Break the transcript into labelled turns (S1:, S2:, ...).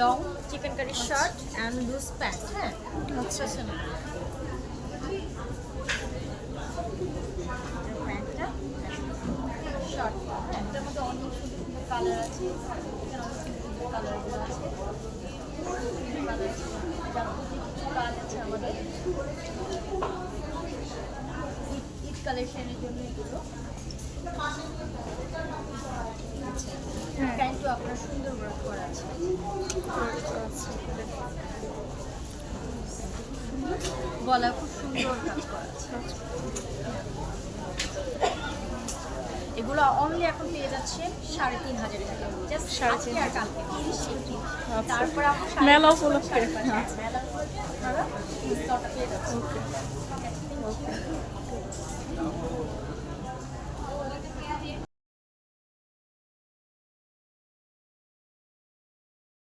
S1: Long chicken curry shirt and loose pant হ্যাঁ?
S2: আচ্ছা
S1: আচ্ছা কালার আছে সুন্দর সুন্দর কালারগুলো আছে। কালার আছে কাজ আছে। আমাদের ঈদ কালেকশনের জন্য এগুলো। প্যান্টও আপনার সুন্দর ওয়ার্ক করা আছে। গলা খুব সুন্দর কাজ করা আছে। এগুলো অনলি এখন পেয়ে যাচ্ছে সাড়ে তিন হাজার টাকা। জাস্ট
S2: সাড়ে তিন
S1: তিন আর কালকে। তিরিশ একত্রিশ
S2: আচ্ছা।
S1: তারপর আপনার
S2: মেলা উপলক্ষে।
S1: মেলা উপলক্ষে আপনারা পেয়ে যাচ্ছেন।